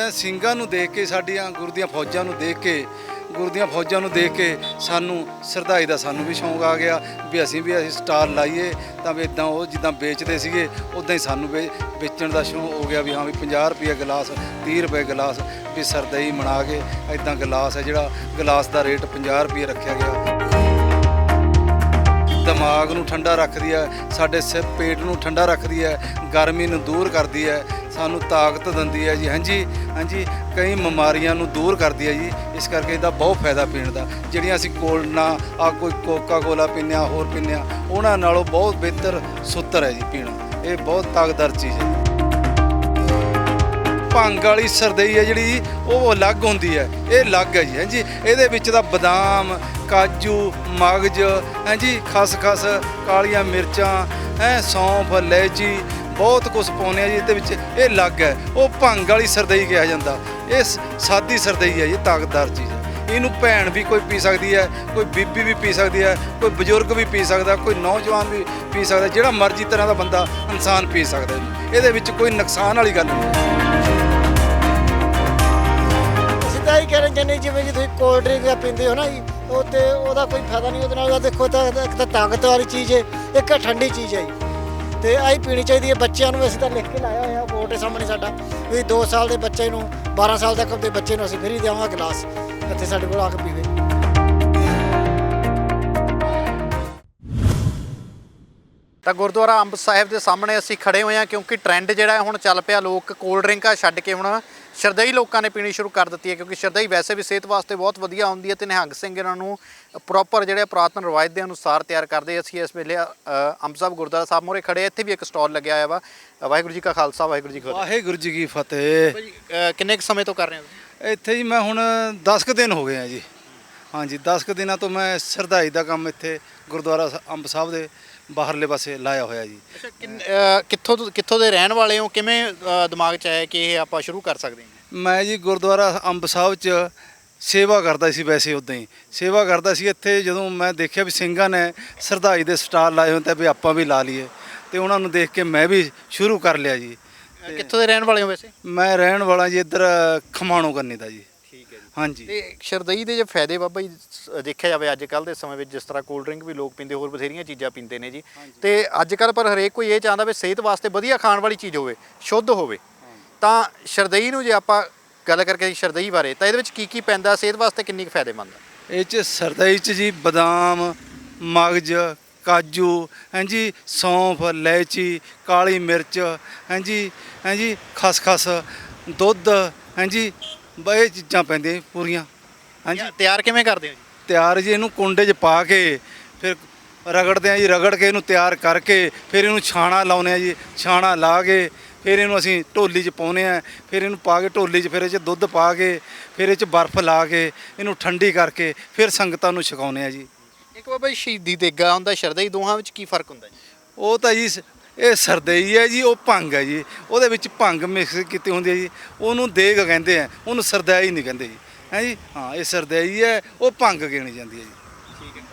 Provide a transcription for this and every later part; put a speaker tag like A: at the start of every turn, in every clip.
A: ਇਦਾਂ ਸਿੰਘਾਂ ਨੂੰ ਦੇਖ ਕੇ, ਸਾਡੀਆਂ ਗੁਰੂ ਦੀਆਂ ਫੌਜਾਂ ਨੂੰ ਦੇਖ ਕੇ, ਗੁਰੂ ਦੀਆਂ ਫੌਜਾਂ ਨੂੰ ਦੇਖ ਕੇ ਸਾਨੂੰ ਸਰਦਾਈ ਦਾ ਸਾਨੂੰ ਵੀ ਸ਼ੌਂਕ ਆ ਗਿਆ ਵੀ ਅਸੀਂ ਵੀ ਅਸੀਂ ਸਟਾਲ ਲਾਈਏ। ਤਾਂ ਵੀ ਇਦਾਂ ਉਹ ਜਿੱਦਾਂ ਵੇਚਦੇ ਸੀਗੇ ਉਦਾਂ ਹੀ ਸਾਨੂੰ ਵੇ- ਵੇਚਣ ਦਾ ਸ਼ੌਂਕ ਹੋ ਗਿਆ ਵੀ ਹਾਂ ਵੀ 50 ਰੁਪਏ ਗਲਾਸ 30 ਰੁਪਏ ਗਲਾਸ ਵੀ ਸਰਦਈ ਮਨਾ ਕੇ ਇਦਾਂ ਗਲਾਸ ਹੈ ਜਿਹੜਾ, ਗਲਾਸ ਦਾ ਰੇਟ 50 ਰੁਪਏ ਰੱਖਿਆ ਗਿਆ। ਦਿਮਾਗ ਨੂੰ ਠੰਡਾ ਰੱਖਦੀ ਹੈ, ਸਾਡੇ ਸਿਰ ਪੇਟ ਨੂੰ ਠੰਡਾ ਰੱਖਦੀ ਹੈ, ਗਰਮੀ ਨੂੰ ਦੂਰ ਕਰਦੀ ਹੈ, ਸਾਨੂੰ ਤਾਕਤ ਦਿੰਦੀ ਹੈ ਜੀ। ਹਾਂਜੀ ਹਾਂਜੀ, ਕਈ ਬਿਮਾਰੀਆਂ ਨੂੰ ਦੂਰ ਕਰਦੀ ਹੈ ਜੀ। ਇਸ ਕਰਕੇ ਇਹਦਾ ਬਹੁਤ ਫਾਇਦਾ ਪੀਣ ਦਾ। ਜਿਹੜੀਆਂ ਅਸੀਂ ਕੋਲ ਆ ਕੋਈ ਕੋਕਾ ਕੋਲਾ ਪੀਂਦੇ ਹਾਂ, ਹੋਰ ਪੀਂਦੇ ਹਾਂ, ਉਹਨਾਂ ਨਾਲੋਂ ਬਹੁਤ ਬਿਹਤਰ ਸੁੱਤਰ ਹੈ ਜੀ ਪੀਣਾ। ਇਹ ਬਹੁਤ ਤਾਕਤਦਾਰ ਚੀਜ਼ ਹੈ। ਭੰਗ ਵਾਲੀ ਸਰਦਈ ਹੈ ਜਿਹੜੀ ਉਹ ਅਲੱਗ ਹੁੰਦੀ ਹੈ। ਇਹ ਅਲੱਗ ਹੈ ਜੀ, ਹਾਂਜੀ। ਇਹਦੇ ਵਿੱਚ ਦਾ ਬਦਾਮ ਕਾਜੂ, ਮਗਜ ਹਾਂਜੀ ਖਸਖਸ ਕਾਲੀਆਂ ਮਿਰਚਾਂ, ਹੈ, ਸੌਂਫ, ਇਲਾਇਚੀ, ਬਹੁਤ ਕੁਝ ਪਾਉਂਦੇ ਆ ਜੀ, ਇਹਦੇ ਵਿੱਚ ਇਹ ਅਲੱਗ ਹੈ। ਉਹ ਭੰਗ ਵਾਲੀ ਸਰਦਈ ਕਿਹਾ ਜਾਂਦਾ। ਇਹ ਸ- ਸਾਦੀ ਸਰਦਈ ਹੈ ਜੀ ਤਾਕਤਦਾਰ ਚੀਜ਼। ਹੈ ਇਹਨੂੰ ਭੈਣ ਵੀ ਕੋਈ ਪੀ ਸਕਦੀ ਹੈ, ਕੋਈ ਬੀਬੀ ਵੀ ਪੀ ਸਕਦੀ ਹੈ, ਕੋਈ ਬਜ਼ੁਰਗ ਵੀ ਪੀ ਸਕਦਾ, ਕੋਈ ਨੌਜਵਾਨ ਵੀ ਪੀ ਸਕਦਾ, ਜਿਹੜਾ ਮਰਜ਼ੀ ਤਰ੍ਹਾਂ ਦਾ ਬੰਦਾ ਇਨਸਾਨ ਪੀ ਸਕਦਾ ਇਹਦੇ ਵਿੱਚ ਕੋਈ ਨੁਕਸਾਨ ਵਾਲੀ ਗੱਲ ਨਹੀਂ
B: ਅਸੀਂ ਤਾਂ ਇਹ ਕਹਿ ਰਹੇ ਜਿੰਨੇ ਜਿਵੇਂ ਜੀ ਤੁਸੀਂ ਕੋਲਡ ਡਰਿੰਕ ਜਾਂ ਪੀਂਦੇ ਹੋ ਨਾ ਜੀ ਉਹ ਤੇ ਉਹਦਾ ਕੋਈ ਫਾਇਦਾ ਨਹੀਂ ਉਹਦੇ ਨਾਲ। ਉਹਦਾ ਦੇਖੋ ਤਾਂ ਇੱਕ ਤਾਂ ਤਾਕਤ ਵਾਲੀ ਚੀਜ਼ ਹੈ, ਇੱਕ ਠੰਡੀ ਚੀਜ਼ ਹੈ ਜੀ। ਤੇ ਆਹੀ ਪੀਣੀ ਚਾਹੀਦੀ ਹੈ। ਬੱਚਿਆਂ ਨੂੰ ਅਸੀਂ ਤਾਂ ਲਿਖ ਕੇ ਲਾਇਆ ਹੋਇਆ ਬੋਰਡ ਦੇ ਸਾਹਮਣੇ ਸਾਡਾ। ਵੀ 2 ਸਾਲ ਦੇ ਬੱਚੇ ਨੂੰ 12 ਸਾਲ ਤੱਕ ਦੇ ਬੱਚੇ ਨੂੰ ਅਸੀਂ ਫਰੀ ਦੇਵਾਂਗੇ ਗਲਾਸ, ਇੱਥੇ ਸਾਡੇ ਕੋਲ ਆ ਕੇ ਪੀਵੇ।
C: ਤਾਂ ਗੁਰਦੁਆਰਾ ਅੰਬ ਸਾਹਿਬ ਦੇ ਸਾਹਮਣੇ ਅਸੀਂ ਖੜੇ ਹੋਏ ਹਾਂ, ਕਿਉਂਕਿ ਟ੍ਰੈਂਡ ਜਿਹੜਾ ਹੁਣ ਚੱਲ ਪਿਆ। ਲੋਕ ਕੋਲਡ ਡਰਿੰਕਾਂ ਛੱਡ ਕੇ ਹੁਣ ਸ਼ਰਦਈ ਲੋਕਾਂ ਨੇ ਪੀਣੀ ਸ਼ੁਰੂ ਕਰ ਦਿੱਤੀ ਹੈ ਕਿਉਂਕਿ ਸ਼ਰਦਈ ਵੈਸੇ ਵੀ ਸਿਹਤ ਵਾਸਤੇ ਬਹੁਤ ਵਧੀਆ ਹੁੰਦੀ ਹੈ ਤੇ ਨਿਹੰਗ ਸਿੰਘ ਇਹਨਾਂ ਨੂੰ ਪ੍ਰੋਪਰ ਜਿਹੜੇ ਪੁਰਾਤਨ ਰਵਾਇਤ ਦੇ ਅਨੁਸਾਰ ਤਿਆਰ ਕਰਦੇ ਅਸੀਂ ਇਸ ਵੇਲੇ ਅੰਬ ਸਾਹਿਬ ਗੁਰਦੁਆਰਾ ਸਾਹਿਬ ਮੋਰੇ ਖੜੇ। ਇੱਥੇ ਵੀ ਇੱਕ ਸਟਾਲ ਲੱਗਿਆ ਹੋਇਆ ਵਾ। ਵਾਹਿਗੁਰੂ ਜੀ ਕਾ ਖਾਲਸਾ ਵਾਹਿਗੁਰੂ ਜੀ ਕੀ ਫਤਿਹ।
A: ਵਾਹਿਗੁਰੂ ਜੀ ਕੀ ਫਤਿਹ।
C: ਕਿੰਨੇ ਕੁ ਸਮੇਂ ਤੋਂ ਕਰ ਰਹੇ ਹੋ
A: ਇੱਥੇ ਜੀ ਮੈਂ ਹੁਣ 10 ਕੁ ਦਿਨ ਹੋ ਗਏ ਆ ਜੀ। ਹਾਂਜੀ 10 ਕੁ ਦਿਨਾਂ ਤੋਂ ਮੈਂ ਸਰਦਾਈ ਦਾ ਕੰਮ ਇੱਥੇ ਗੁਰਦੁਆਰਾ ਅੰਬ ਸਾਹਿਬ ਦੇ ਬਾਹਰਲੇ ਪਾਸੇ ਲਾਇਆ ਹੋਇਆ ਜੀ।
C: ਕਿੱਥੋਂ ਕਿੱਥੋਂ ਦੇ ਰਹਿਣ ਵਾਲੇ ਹੋ? ਕਿਵੇਂ ਦਿਮਾਗ 'ਚ ਆਇਆ ਕਿ ਇਹ ਆਪਾਂ ਸ਼ੁਰੂ ਕਰ ਸਕਦੇ ਹਾਂ?
A: ਮੈਂ ਜੀ ਗੁਰਦੁਆਰਾ ਅੰਬ ਸਾਹਿਬ 'ਚ ਸੇਵਾ ਕਰਦਾ ਸੀ ਵੈਸੇ ਉਦਾਂ ਹੀ। ਸੇਵਾ ਕਰਦਾ ਸੀ ਇੱਥੇ ਜਦੋਂ ਮੈਂ ਦੇਖਿਆ ਵੀ ਸਿੰਘਾਂ ਨੇ ਸਰਦਾਈ ਦੇ ਸਟਾਲ ਲਾਏ ਤੇ ਵੀ ਆਪਾਂ ਵੀ ਲਾ ਲਈਏ ਤੇ ਉਹਨਾਂ ਨੂੰ ਦੇਖ ਕੇ ਮੈਂ ਵੀ ਸ਼ੁਰੂ ਕਰ ਲਿਆ ਜੀ।
C: ਕਿੱਥੋਂ ਦੇ ਰਹਿਣ ਵਾਲੇ ਹੋ ਵੈਸੇ?
A: ਮੈਂ ਰਹਿਣ ਵਾਲਾ ਜੀ ਇੱਧਰ ਖਮਾਣੋ ਕੰਨੀ ਦਾ ਜੀ।
C: ਠੀਕ ਹੈ ਜੀ।
A: ਹਾਂਜੀ।
C: ਤੇ ਸ਼ਰਦਈ ਦੇ ਜੇ ਫਾਇਦੇ ਬਾਬਾ ਜੀ ਦੇਖਿਆ ਜਾਵੇ ਅੱਜ ਕੱਲ ਦੇ ਸਮੇਂ ਵਿੱਚ ਜਿਸ ਤਰ੍ਹਾਂ ਕੋਲਡ ਡਰਿੰਕ ਵੀ ਲੋਕ ਪੀਂਦੇ ਹੋਰ ਬਥੇਰੀਆਂ ਚੀਜ਼ਾਂ ਪੀਂਦੇ ਨੇ ਜੀ। ਤੇ ਅੱਜ ਕੱਲ ਪਰ ਹਰੇਕ ਕੋਈ ਇਹ ਚਾਹੁੰਦਾ ਵੀ ਸਿਹਤ ਵਾਸਤੇ ਵਧੀਆ ਖਾਣ ਵਾਲੀ ਚੀਜ਼ ਹੋਵੇ ਸ਼ੁੱਧ ਹੋਵੇ। ਤਾਂ ਸ਼ਰਦਈ ਨੂੰ ਜੇ ਆਪਾਂ ਗੱਲ ਕਰਕੇ ਸ਼ਰਦਈ ਬਾਰੇ ਤਾਂ ਇਹਦੇ ਵਿੱਚ ਕੀ ਕੀ ਪੈਂਦਾ ਸਿਹਤ ਵਾਸਤੇ ਕਿੰਨੀ ਕੁ ਫਾਇਦੇਮੰਦ ਹੈ?
A: ਇਹ ਚ ਸਰਦਈ ਚ ਜੀ ਬਦਾਮ ਮਗਜ ਕਾਜੂ ਹਾਂਜੀ ਸੌਂਫ ਇਲਾਇਚੀ ਕਾਲੀ ਮਿਰਚ ਹਾਂਜੀ ਹਾਂਜੀ ਖਸਖਸ ਦੁੱਧ ਹਾਂਜੀ ਬ ਇਹ ਚੀਜ਼ਾਂ ਪੈਂਦੀਆਂ ਜੀ ਪੂਰੀਆਂ ਹਾਂਜੀ
C: ਤਿਆ- ਤਿਆਰ ਕਿਵੇਂ ਕਰਦੇ ਹੋ ਜੀ?
A: ਤਿਆਰ ਜੀ ਇਹਨੂੰ ਕੁੰਡੇ 'ਚ ਪਾ ਕੇ ਫਿਰ ਰਗੜਦੇ ਆ ਜੀ ਰਗੜ ਕੇ ਇਹਨੂੰ ਤਿਆਰ ਕਰਕੇ ਫਿਰ ਇਹਨੂੰ ਛਾਣਾ ਲਾਉਨੇ ਆ ਜੀ ਛਾਣਾ ਲਾ ਕੇ ਫਿਰ ਇਹਨੂੰ ਅਸੀਂ ਢੋਲੀ 'ਚ ਪਾਉਨੇ ਆ ਫਿਰ ਇਹਨੂੰ ਪਾ ਕੇ ਢੋਲੀ 'ਚ ਫਿਰ ਇਹ 'ਚ ਦੁੱਧ ਪਾ ਕੇ ਫਿਰ ਇਹ 'ਚ ਬਰਫ਼ ਲਾ ਕੇ ਇਹਨੂੰ ਠੰਡੀ ਕਰਕੇ ਫਿਰ ਸੰਗਤਾਂ ਨੂੰ ਛਕਾਉਨੇ ਆ ਜੀ।
C: ਇੱਕ ਬਾਬਾ ਜੀ ਸ਼ਹੀਦੀ ਦੇਗਾ ਹੁੰਦਾ ਸ਼ਰਦਈ ਦੋਹਾਂ ਵਿੱਚ ਕੀ ਫ਼ਰਕ ਹੁੰਦਾ ਜੀ?
A: ਉਹ ਤਾਂ ਜੀ ਸ- ਇਹ ਸਰਦਈ ਹੈ ਜੀ ਉਹ ਭੰਗ ਹੈ ਜੀ। ਉਹਦੇ ਵਿੱਚ ਭੰਗ ਮਿਕਸ ਕੀਤੀ ਹੁੰਦੀ ਹੈ ਜੀ। ਉਹਨੂੰ ਦੇਗ ਕਹਿੰਦੇ ਆ ਉਹਨੂੰ ਸਰਦਾਈ ਨਹੀਂ ਕਹਿੰਦੇ ਜੀ। ਹੈ ਜੀ? ਹਾਂ ਇਹ ਸਰਦਾਈ ਹੈ ਉਹ ਭੰਗ ਗਿਣੀ ਜਾਂਦੀ ਹੈ ਜੀ।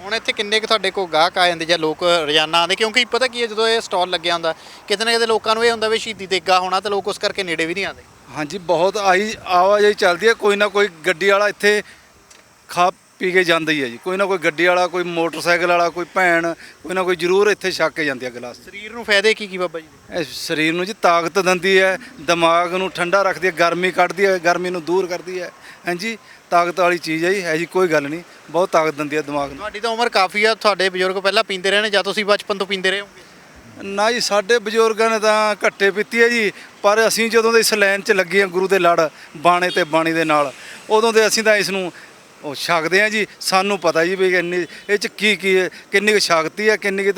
C: ਹੁਣ ਇੱਥੇ ਕਿੰਨੇ ਕੁ ਤੁਹਾਡੇ ਕੋਲ ਗਾਹਕ ਆ ਜਾਂਦੇ ਜਾਂ ਲੋਕ ਰੋਜ਼ਾਨਾ ਆਉਂਦੇ? ਕਿਉਂਕਿ ਪਤਾ ਕੀ ਹੈ, ਜਦੋਂ ਇਹ ਸਟਾਲ ਲੱਗਿਆ ਹੁੰਦਾ, ਕਿਤੇ ਨਾ ਕਿਤੇ ਲੋਕਾਂ ਨੂੰ ਇਹ ਹੁੰਦਾ ਵੀ ਸ਼ਹੀਦੀ ਦੇਗਾ ਹੋਣਾ ਤੇ ਲੋਕ ਉਸ ਕਰਕੇ ਨੇੜੇ ਵੀ ਨਹੀਂ ਆਉਂਦੇ।
A: ਹਾਂਜੀ, ਬਹੁਤ ਆਈ ਆਵਾਜਾਈ ਚੱਲਦੀ ਹੈ, ਕੋਈ ਨਾ ਕੋਈ ਗੱਡੀ ਵਾਲਾ ਇੱਥੇ ਖਾ ਪੀ ਕੇ ਜਾਂਦਾ ਹੀ ਹੈ ਜੀ। ਕੋਈ ਨਾ ਕੋਈ ਗੱਡੀ ਵਾਲਾ ਕੋਈ ਮੋਟਰਸਾਈਕਲ ਵਾਲਾ ਕੋਈ ਭੈਣ ਕੋਈ ਨਾ ਕੋਈ ਜ਼ਰੂਰ ਇੱਥੇ ਛੱਕ ਕੇ ਜਾਂਦੀ ਹੈ ਗਲਾਸ
C: ਸਰੀਰ ਨੂੰ ਫਾਇਦੇ ਕੀ ਕੀ ਬਾਬਾ ਜੀ ਦੇ?
A: ਇਹ ਸਰੀਰ ਨੂੰ ਜੀ ਤਾਕਤ ਦਿੰਦੀ ਹੈ ਦਿਮਾਗ ਨੂੰ ਠੰਡਾ ਰੱਖਦੀ ਹੈ ਗਰਮੀ ਕੱਢਦੀ ਹੈ ਗਰਮੀ ਨੂੰ ਦੂਰ ਕਰਦੀ ਹੈ। ਹਾਂਜੀ ਤਾਕਤ ਵਾਲੀ ਚੀਜ਼ ਹੈ ਜੀ ਹੈ ਜੀ ਕੋਈ ਗੱਲ ਨਹੀਂ ਬਹੁਤ ਤਾਕਤ ਦਿੰਦੀ ਹੈ ਦਿਮਾਗ ਨੂੰ।
C: ਤੁਹਾਡੀ ਤਾਂ ਉਮਰ ਕਾਫੀ ਆ ਤੁਹਾਡੇ ਬਜ਼ੁਰਗ ਪਹਿਲਾਂ ਪੀਂਦੇ ਰਹੇ ਨੇ ਜਾਂ ਤੁਸੀਂ ਬਚਪਨ ਤੋਂ ਪੀਂਦੇ ਰਹੇ ਹੋਗੇ
A: ਨਾ ਜੀ ਸਾਡੇ ਬਜ਼ੁਰਗਾਂ ਨੇ ਤਾਂ ਘੱਟੇ ਪੀਤੀ ਹੈ ਜੀ ਪਰ ਅਸੀਂ ਜਦੋਂ ਦੇ ਇਸ ਲਾਈਨ 'ਚ ਲੱਗੇ ਹਾਂ ਗੁਰੂ ਦੇ ਲੜ ਬਾਣੇ ਤੇ ਬਾਣੀ ਦੇ ਨਾਲ ਉਦੋਂ ਦੇ ਅਸੀਂ ਤਾਂ ਇਸ ਨੂੰ ਉਹ ਛਕਦੇ ਆ ਜੀ ਸਾਨੂੰ ਪਤਾ ਜੀ ਵੀ ਇੰਨੀ ਇਹ 'ਚ ਕੀ ਕੀ ਹੈ ਕਿੰਨੀ ਕੁ ਸ਼ਕਤੀ ਹੈ ਕਿੰਨੀ ਕੁ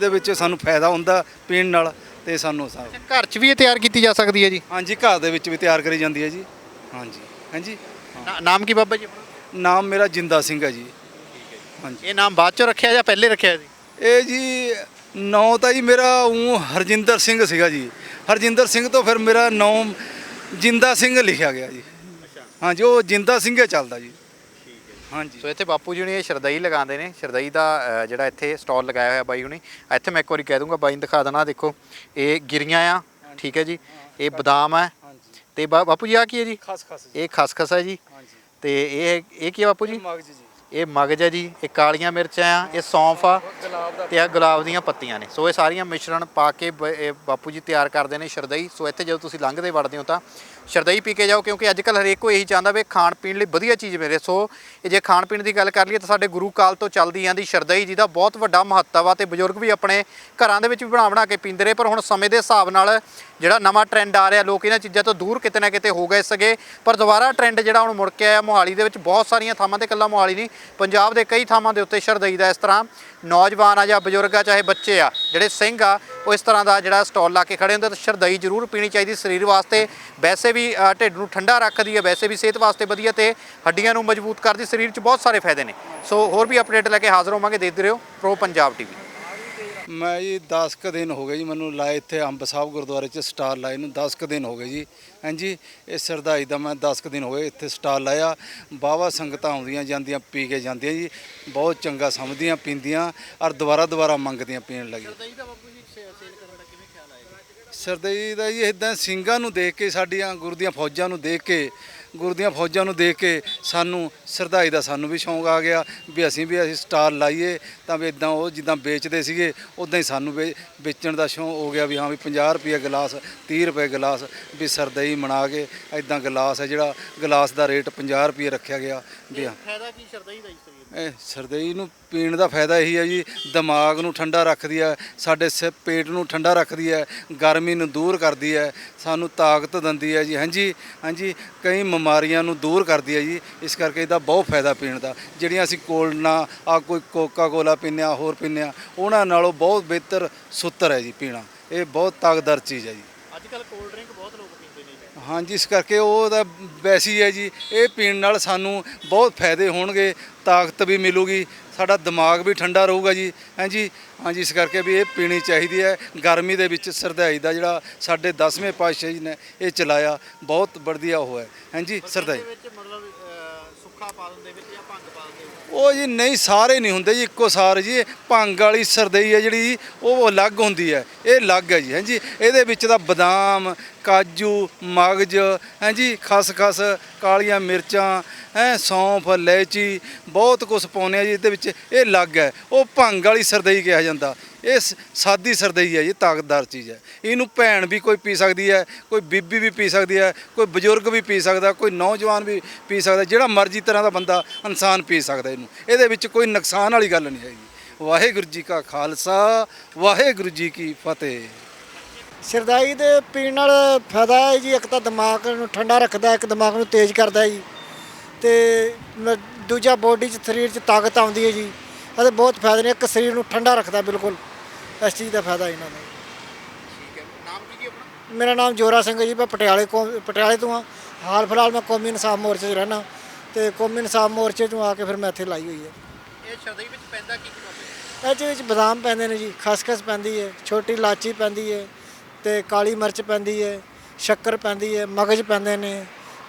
A: ਦੇ ਵਿੱਚ- ਸਾਨੂੰ ਫਾਇਦਾ ਹੁੰਦਾ ਪੀਣ ਨਾਲ ਤੇ ਸਾਨੂੰ ਸਾ-
C: ਘਰ 'ਚ ਵੀ ਇਹ ਤਿਆਰ ਕੀਤੀ ਜਾ ਸਕਦੀ ਹੈ ਜੀ?
A: ਹਾਂਜੀ ਘਰ ਦੇ ਵਿੱਚ ਵੀ ਤਿਆਰ ਕਰੀ ਜਾਂਦੀ ਹੈ ਜੀ। ਹਾਂਜੀ ਹਾਂਜੀ।
C: ਨਾ- ਨਾਮ ਕੀ ਬਾਬਾ ਜੀ ਆਪਣਾ?
A: ਨਾਮ ਮੇਰਾ ਜਿੰਦਾ ਸਿੰਘ ਹੈ ਜੀ। ਹਾਂਜੀ
C: ਇਹ ਨਾਮ ਬਾਅਦ 'ਚੋਂ ਰੱਖਿਆ ਜਾਂ ਪਹਿਲੇ ਰੱਖਿਆ ਜੀ?
A: ਇਹ ਜੀ ਨਾਂ ਤਾਂ ਜੀ ਮੇਰਾ ਉਹ ਹਰਜਿੰਦਰ ਸਿੰਘ ਸੀਗਾ ਜੀ। ਹਰਜਿੰਦਰ ਸਿੰਘ ਤੋਂ ਫਿਰ ਮੇਰਾ ਨਾਮ ਜਿੰਦਾ ਸਿੰਘ ਲਿਖਿਆ ਗਿਆ ਜੀ। ਹਾਂਜੀ ਉਹ ਜਿੰਦਾ ਸਿੰਘ ਹੀ ਚੱਲਦਾ ਜੀ। ਹਾਂਜੀ।
C: ਸੋ ਇੱਥੇ ਬਾਪੂ ਜੀ ਨੇ ਇਹ ਸ਼ਰਦਈ ਲਗਾਉਂਦੇ ਨੇ। ਸ਼ਰਦਈ ਦਾ ਅ, ਜਿਹੜਾ ਇੱਥੇ ਸਟਾਲ ਲਗਾਇਆ ਹੋਇਆ ਬਾਈ ਹੁਣੀ। ਇੱਥੇ ਮੈਂ ਇੱਕ ਵਾਰੀ ਕਹਿ ਦੂੰਗਾ ਬਾਈ ਨੂੰ ਦਿਖਾ ਦੇਣਾ। ਦੇਖੋ ਇਹ ਗਿਰੀਆਂ ਆ ਠੀਕ ਹੈ ਜੀ। ਇਹ ਬਦਾਮ ਹੈ ਤੇ ਬਾ- ਬਾਪੂ ਜੀ ਆ ਕੀ ਹੈ ਜੀ?
A: ਖਸ ਖਸ
C: ਇਹ ਖਸਖਸ ਹੈ ਜੀ।
A: ਹਾਂਜੀ।
C: ਤੇ ਇਹ ਇਹ ਕੀ ਹੈ ਬਾਪੂ ਜੀ?
A: ਮਗਜ ਜੀ।
C: ਇਹ ਮਗਜ ਹੈ ਜੀ, ਇਹ ਕਾਲੀਆਂ ਮਿਰਚਾਂ ਆ, ਇਹ ਸੌਂਫ ਆ
A: ਗੁਲਾਬ ਦਾ
C: ਤੇ ਆ ਗੁਲਾਬ ਦੀਆਂ ਪੱਤੀਆਂ ਨੇ। ਸੋ ਇਹ ਸਾਰੀਆਂ ਮਿਸ਼ਰਣ ਪਾ ਕੇ ਬ- ਇਹ ਬਾਪੂ ਜੀ ਤਿਆਰ ਕਰਦੇ ਨੇ ਸ਼ਰਦਈ। ਸੋ ਇੱਥੇ ਜਦੋਂ ਤੁਸੀਂ ਲੰਘਦੇ ਵੜਦੇ ਹੋ ਤਾਂ ਸ਼ਰਦਈ ਪੀ ਕੇ ਜਾਓ, ਕਿਉਂਕਿ ਅੱਜ ਕੱਲ ਹਰੇਕ ਕੋਈ ਇਹੀ ਚਾਹੁੰਦਾ ਵੀ ਖਾਣ ਪੀਣ ਲਈ ਵਧੀਆ ਚੀਜ਼ ਮਿਲੇ। ਸੋ ਇਹ ਜੇ ਖਾਣ ਪੀਣ ਦੀ ਗੱਲ ਕਰ ਲਈਏ ਤਾਂ ਸਾਡੇ ਗੁਰੂ ਕਾਲ ਤੋਂ ਚੱਲਦੀ ਆਂਦੀ ਸ਼ਰਦਈ ਜੀ ਦਾ ਬਹੁਤ ਵੱਡਾ ਮਹੱਤਵ ਆ ਤੇ ਬਜ਼ੁਰਗ ਵੀ ਆਪਣੇ ਘਰਾਂ ਦੇ ਵਿੱਚ ਵੀ ਬਣਾ ਬਣਾ ਕੇ ਪੀਂਦੇ ਰਹੇ, ਪਰ ਹੁਣ ਸਮੇਂ ਦੇ ਹਿਸਾਬ ਨਾਲ ਜਿਹੜਾ ਨਵਾਂ ਟ੍ਰੈਂਡ ਆ ਰਿਹਾ, ਲੋਕ ਇਹਨਾਂ ਚੀਜ਼ਾਂ ਤੋਂ ਦੂਰ ਕਿਤੇ ਨਾ ਕਿਤੇ ਹੋ ਗਏ ਸਗੇ। ਪਰ ਦੁਬਾਰਾ ਟ੍ਰੈਂਡ ਜਿਹੜਾ ਹੁਣ ਮੁੜ ਕੇ ਆਇਆ ਮੋਹਾਲੀ ਦੇ ਵਿੱਚ, ਬਹੁਤ ਸਾਰੀਆਂ ਥਾਵਾਂ ਤੇ ਇਕੱਲਾ ਮੋਹਾਲੀ ਨਹੀਂ, ਪੰਜਾਬ ਦੇ ਕਈ ਥਾਵਾਂ ਦੇ ਉੱਤੇ ਸ਼ਰਦਈ ਦਾ ਇਸ ਤਰ੍ਹਾਂ ਨੌਜਵਾਨ ਆ ਜਾਂ ਬਜ਼ੁਰਗ ਆ, ਚਾਹੇ ਬੱਚੇ ਆ, ਜਿਹੜੇ ਸਿੰਘ ਆ, ਉਹ ਇਸ ਤਰ੍ਹਾਂ ਦਾ ਜਿਹੜਾ ਸਟਾਲ ਲਾ ਕੇ ਖੜੇ ਹੁੰਦੇ ਤਾਂ ਸ਼ਰਦਈ ਜ਼ਰੂਰ ਪੀਣੀ ਚਾਹੀਦੀ ਸਰੀਰ ਵਾਸਤੇ। ਵੈਸੇ ਵੀ ਢਿੱਡ ਨੂੰ ਠੰਡਾ ਰੱਖਦੀ ਹੈ ਵੈਸੇ ਵੀ ਸਿਹਤ ਵਾਸਤੇ ਵਧੀਆ ਤੇ ਹੱਡੀਆਂ ਨੂੰ ਮਜ਼ਬੂਤ ਕਰਦੀ, ਸਰੀਰ 'ਚ ਬਹੁਤ ਸਾਰੇ ਫਾਇਦੇ ਨੇ। ਸੋ ਹੋਰ ਵੀ ਅਪਡੇਟ ਲੈ ਕੇ ਹਾਜ਼ਰ ਹੋਵਾਂਗੇ, ਦੇਖਦੇ ਰਹੋ, ਪ੍ਰੋ ਪੰਜਾਬ ਟੀਵੀ
A: ਮੈਂ ਜੀ 10 ਕੁ ਦਿਨ ਹੋ ਗਏ ਜੀ ਮੈਨੂੰ ਲਾਏ ਇੱਥੇ ਅੰਬ ਸਾਹਿਬ ਗੁਰਦੁਆਰੇ 'ਚ ਸਟਾਲ ਲਾਏ ਨੂੰ 10 ਕੁ ਦਿਨ ਹੋ ਗਏ ਜੀ। ਹਾਂਜੀ ਇਹ ਸਰਦਾਈ ਦਾ ਮੈਂ 10 ਕੁ ਦਿਨ ਹੋ ਗਏ ਇੱਥੇ ਸਟਾਲ ਲਾਇਆ। ਬਾਵਾ ਸੰਗਤਾਂ ਆਉਂਦੀਆਂ ਜਾਂਦੀਆਂ ਪੀ ਕੇ ਜਾਂਦੀਆਂ ਜੀ। ਬਹੁਤ ਚੰਗਾ ਸਮਝਦੀਆਂ ਪੀਂਦੀਆਂ ਔਰ ਦੁਬਾਰਾ ਦੁਬਾਰਾ ਮੰਗਦੀਆਂ ਪੀਣ ਲਈ ਸਰਦਈ ਦਾ ਜੀ ਇਦਾਂ ਸਿੰਘਾਂ ਨੂੰ ਦੇਖ ਕੇ ਸਾਡੀਆਂ ਗੁਰੂ ਦੀਆਂ ਫੌਜਾਂ ਨੂੰ ਦੇਖ ਕੇ ਗੁਰੂ ਦੀਆਂ ਫੌਜਾਂ ਨੂੰ ਦੇਖ ਕੇ ਸਾਨੂੰ ਸਰਦਾਈ ਦਾ ਸਾਨੂੰ ਵੀ ਸ਼ੌਂਕ ਆ ਗਿਆ ਵੀ ਅਸੀਂ ਵੀ ਅਸੀਂ ਸਟਾਲ ਲਾਈਏ ਤਾਂ ਵੀ ਇਦਾਂ ਉਹ ਜਿੱਦਾਂ ਵੇਚਦੇ ਸੀਗੇ ਉਦਾਂ ਹੀ ਸਾਨੂੰ ਵੇ- ਵੇਚਣ ਦਾ ਸ਼ੌਂਕ ਹੋ ਗਿਆ ਵੀ ਹਾਂ ਵੀ 50 ਰੁਪਏ ਗਲਾਸ 30 ਰੁਪਏ ਗਲਾਸ ਵੀ ਸਰਦਈ ਮਨਾ ਕੇ ਇਦਾਂ ਗਲਾਸ ਹੈ ਜਿਹੜਾ ਗਲਾਸ ਦਾ ਰੇਟ 50 ਰੁਪਏ ਰੱਖਿਆ ਗਿਆ ਵੀ ਹਾਂ।
C: ਫਾਇਦਾ ਕੀ ਸ਼ਰਦਈ ਦਾ ਜੀ
A: ਇਹ ਸਰਦਈ ਨੂੰ ਪੀਣ ਦਾ ਫਾਇਦਾ ਇਹੀ ਹੈ ਜੀ, ਦਿਮਾਗ ਨੂੰ ਠੰਡਾ ਰੱਖਦੀ ਹੈ ਸਾਡੇ ਸ ਪੇਟ ਨੂੰ ਠੰਡਾ ਰੱਖਦੀ ਹੈ ਗਰਮੀ ਨੂੰ ਦੂਰ ਕਰਦੀ ਹੈ ਸਾਨੂੰ ਤਾਕਤ ਦਿੰਦੀ ਹੈ ਜੀ। ਹਾਂਜੀ ਹਾਂਜੀ, ਕਈ ਬਿਮਾਰੀਆਂ ਨੂੰ ਦੂਰ ਕਰਦੀ ਹੈ ਜੀ, ਇਸ ਕਰਕੇ ਇਹਦਾ ਬਹੁਤ ਫਾਇਦਾ ਪੀਣ ਦਾ। ਜਿਹੜੀਆਂ ਅਸੀਂ ਕੋਲਡਾਂ ਆ ਕੋਈ ਕੋਕਾ ਕੋਲਾ ਪੀਂਦੇ ਹਾਂ ਹੋਰ ਪੀਂਦੇ ਹਾਂ ਉਹਨਾਂ ਨਾਲੋਂ ਬਹੁਤ ਬਿਹਤਰ ਸੁੱਤਰ ਹੈ ਜੀ ਪੀਣਾ। ਇਹ ਬਹੁਤ ਤਾਕਤਦਾਰ ਚੀਜ਼ ਹੈ ਜੀ।
C: ਅੱਜ ਕੱਲ ਕੋਲਡ ਡਰਿੰਕ ਬਹੁਤ ਲੋਕ ਪੀਂਦੇ ਨੇ ਜੀ
A: ਹਾਂਜੀ, ਇਸ ਕਰਕੇ ਉਹਦਾ ਵੈਸੀ ਹੈ ਜੀ। ਇਹ ਪੀਣ ਨਾਲ ਸਾਨੂੰ ਬਹੁਤ ਫਾਇਦੇ ਹੋਣਗੇ, ਤਾਕਤ ਵੀ ਮਿਲੂਗੀ, ਸਾਡਾ ਦਿਮਾਗ ਵੀ ਠੰਡਾ ਰਹੂਗਾ ਜੀ। ਹਾਂਜੀ ਹਾਂਜੀ, ਇਸ ਕਰਕੇ ਵੀ ਇਹ ਪੀਣੀ ਚਾਹੀਦੀ ਹੈ। ਗਰਮੀ ਦੇ ਵਿੱਚ ਸਰਦਾਈ ਦਾ ਜਿਹੜਾ ਸਾਡੇ 10ਵੇਂ ਪਾਤਸ਼ਾਹ ਜੀ ਨੇ ਇਹ ਚਲਾਇਆ, ਬਹੁਤ ਵਧੀਆ ਉਹ ਹੈ। ਹਾਂਜੀ ਸਰਦਾਈ?
C: ਵਿੱਚ ਮਤਲਬ ਸੁੱਖਾ ਪਾ ਦਿੰਦੇ ਵਿੱਚ
A: ਉਹ ਜੀ ਨਹੀਂ, ਸਾਰੇ ਨਹੀਂ ਹੁੰਦੇ ਜੀ, ਇੱਕੋ ਸਾਰ ਜੀ, ਇਹ ਭੰਗ ਵਾਲੀ ਸਰਦਈ ਹੈ ਜਿਹੜੀ ਉਹ ਅਲੱਗ ਹੁੰਦੀ ਹੈ, ਇਹ ਅਲੱਗ ਹੈ ਜੀ, ਹਾਂਜੀ। ਇਹਦੇ ਵਿੱਚ ਤਾਂ ਬਦਾਮ, ਕਾਜੂ, ਮਗਜ, ਹਾਂਜੀ ਖਸਖਸ ਕਾਲੀਆਂ ਮਿਰਚਾਂ, ਹੈ, ਸੌਂਫ, ਇਲਾਇਚੀ, ਬਹੁਤ ਕੁਝ ਪਾਉਂਦੇ ਆ ਜੀ, ਇਹਦੇ ਵਿੱਚ ਇਹ ਅਲੱਗ ਹੈ। ਉਹ ਭੰਗ ਵਾਲੀ ਸਰਦਈ ਕਿਹਾ ਜਾਂਦਾ। ਇਹ ਸ- ਸਾਦੀ ਸਰਦਈ ਹੈ ਜੀ, ਤਾਕਤਦਾਰ ਚੀਜ਼ ਹੈ। ਇਹਨੂੰ ਭੈਣ ਵੀ ਕੋਈ ਪੀ ਸਕਦੀ ਹੈ, ਕੋਈ ਬੀਬੀ ਵੀ ਪੀ ਸਕਦੀ ਹੈ, ਕੋਈ ਬਜ਼ੁਰਗ ਵੀ ਪੀ ਸਕਦਾ, ਕੋਈ ਨੌਜਵਾਨ ਵੀ ਪੀ ਸਕਦਾ, ਜਿਹੜਾ ਮਰਜ਼ੀ ਤਰ੍ਹਾਂ ਦਾ ਬੰਦਾ ਇਨਸਾਨ ਪੀ ਸਕਦਾ ਇਹਨੂੰ। ਇਹਦੇ ਵਿੱਚ ਕੋਈ ਨੁਕਸਾਨ ਵਾਲੀ ਗੱਲ ਨਹੀਂ ਹੈਗੀ। ਵਾਹਿਗੁਰੂ ਜੀ ਕਾ ਖਾਲਸਾ, ਵਾਹਿਗੁਰੂ ਜੀ ਕੀ ਫਤਿਹ।
B: ਸਰਦਾਈ ਦੇ ਪੀਣ ਨਾਲ ਫਾਇਦਾ ਹੈ ਜੀ, ਇੱਕ ਤਾਂ ਦਿਮਾਗ ਨੂੰ ਠੰਡਾ ਰੱਖਦਾ, ਇੱਕ ਦਿਮਾਗ ਨੂੰ ਤੇਜ਼ ਕਰਦਾ ਜੀ। ਤੇ ਨ- ਦੂਜਾ ਬੋਡੀ 'ਚ ਸਰੀਰ 'ਚ ਤਾਕਤ ਆਉਂਦੀ ਹੈ ਜੀ। ਇਹਦੇ ਬਹੁਤ ਫਾਇਦੇ ਨੇ, ਇੱਕ ਸਰੀਰ ਨੂੰ ਠੰਡਾ ਰੱਖਦਾ ਬਿਲਕੁਲ। ਇਸ ਚੀਜ਼ ਦਾ ਫਾਇਦਾ ਇਹਨਾਂ ਦਾ
C: ਠੀਕ ਹੈ। ਨਾਮ ਕੀ ਕੀ ਆਪਣਾ?
B: ਮੇਰਾ ਨਾਮ ਜੋਰਾ ਸਿੰਘ ਹੈ ਜੀ ਮੈਂ ਪਟਿਆਲੇ ਕੌਮ ਪਟਿਆਲੇ ਤੋਂ ਆ ਹਾਲ ਫਿਲਹਾਲ ਮੈਂ ਕੌਮੀ ਇਨਸਾਫ ਮੋਰਚੇ 'ਚ ਰਹਿਣਾ ਤੇ ਕੌਮੀ ਇਨਸਾਫ ਮੋਰਚੇ ਤੋਂ ਆ ਕੇ ਫਿਰ ਮੈਂ ਇੱਥੇ ਲਾਈ ਹੋਈ ਹੈ।
C: ਇਹ ਸ਼ਰਦਈ ਵਿੱਚ ਪੈਂਦਾ ਕੀ ਕੀ ਬਾਬੇ
B: ਇਹਦੇ ਵਿੱਚ ਬਦਾਮ ਪੈਂਦੇ ਨੇ ਜੀ ਖਸਖਸ ਪੈਂਦੀ ਹੈ ਛੋਟੀ ਇਲਾਚੀ ਪੈਂਦੀ ਹੈ ਤੇ ਕਾਲੀ ਮਿਰਚ ਪੈਂਦੀ ਹੈ ਸ਼ੱਕਰ ਪੈਂਦੀ ਹੈ ਮਗਜ ਪੈਂਦੇ ਨੇ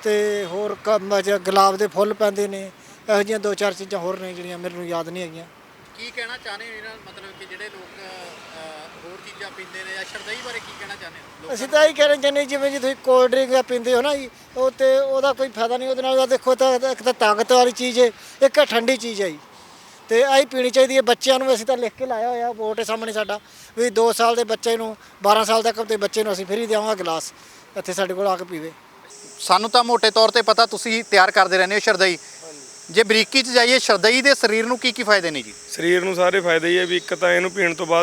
B: ਤੇ ਹੋਰ ਕ- ਮ- ਜ- ਗੁਲਾਬ ਦੇ ਫੁੱਲ ਪੈਂਦੇ ਨੇ। ਇਹੋ ਜਿਹੀਆਂ ਦੋ ਚਾਰ ਚੀਜ਼ਾਂ ਹੋਰ ਨੇ ਜਿਹੜੀਆਂ ਮੈਨੂੰ ਯਾਦ ਨਹੀਂ ਹੈਗੀਆਂ।
C: ਕੀ ਕਹਿਣਾ ਚਾਹੁੰਦੇ ਹੋ ਇਹਨਾਂ ਮਤਲਬ ਕਿ ਜਿਹੜੇ ਲੋਕ ਅਹ, ਹੋਰ ਚੀਜ਼ਾਂ ਪੀਂਦੇ ਨੇ ਜਾਂ ਸ਼ਰਦਈ ਬਾਰੇ ਕੀ ਕਹਿਣਾ ਚਾਹੁੰਦੇ ਹੋ ਲੋਕਾਂ
B: ਅਸੀਂ ਤਾਂ ਇਹ ਕਹਿਣਾ ਚਾਹੁੰਦੇ ਜਿਵੇਂ ਜੀ ਤੁਸੀਂ ਕੋਲਡ ਡਰਿੰਕ ਪੀਂਦੇ ਹੋ ਨਾ ਜੀ ਉਹ ਤੇ ਉਹਦਾ ਕੋਈ ਫਾਇਦਾ ਨਹੀਂ ਉਹਦੇ ਨਾਲ ਤਾਂ ਦੇਖੋ ਤਾਂ ਇੱਕ ਤਾਂ ਤਾਕਤ ਵਾਲੀ ਚੀਜ਼ ਹੈ ਇੱਕ ਹੈ ਠੰਡੀ ਚੀਜ਼ ਹੈ ਜੀ। ਤੇ ਆਹੀ ਪੀਣੀ ਚਾਹੀਦੀ ਹੈ ਬੱਚਿਆਂ ਨੂੰ ਅਸੀਂ ਤਾਂ ਲਿਖ ਕੇ ਲਾਇਆ ਹੋਇਆ ਬੋਰਡ ਦੇ ਸਾਹਮਣੇ ਸਾਡਾ ਵੀ 2 ਸਾਲ ਦੇ ਬੱਚੇ ਨੂੰ 12 ਸਾਲ ਤੱਕ ਦੇ ਬੱਚੇ ਨੂੰ ਅਸੀਂ ਫ੍ਰੀ ਦੇਵਾਂਗੇ ਗਲਾਸ ਇੱਥੇ ਸਾਡੇ ਕੋਲ ਆ ਕੇ ਪੀਵੇ।
C: ਸਾਨੂੰ ਤਾਂ ਮੋٹے ਤੌਰ ਤੇ ਪਤਾ ਤੁਸੀਂ ਤਿਆਰ ਕਰਦੇ ਰਹਿੰਦੇ ਹੋ ਸ਼ਰਦਈ। ਜੇ ਬਰੀਕੀ ਚ ਜਾਈਏ, ਸ਼ਰਦਈ ਦੇ ਸਰੀਰ ਨੂੰ ਕੀ ਕੀ ਫਾਇਦੇ ਨੇ ਜੀ?
D: ਸਰੀਰ ਨੂੰ ਸਾਰੇ ਫਾਇਦੇ ਹੀ ਹੈ ਵੀ ਇੱਕ ਤਾਂ ਇਹਨੂੰ ਪੀਣ ਤੋਂ ਬਾਅਦ